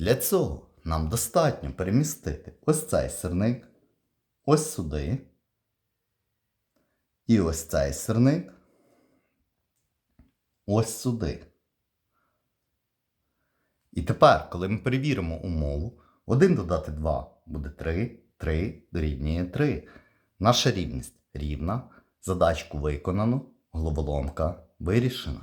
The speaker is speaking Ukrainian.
Для цього нам достатньо перемістити ось цей сирник, ось сюди, і ось цей сирник, ось сюди. І тепер, коли ми перевіримо умову, 1 додати 2 буде 3, 3 дорівнює 3. Наша рівність рівна, задачку виконано, головоломка вирішена.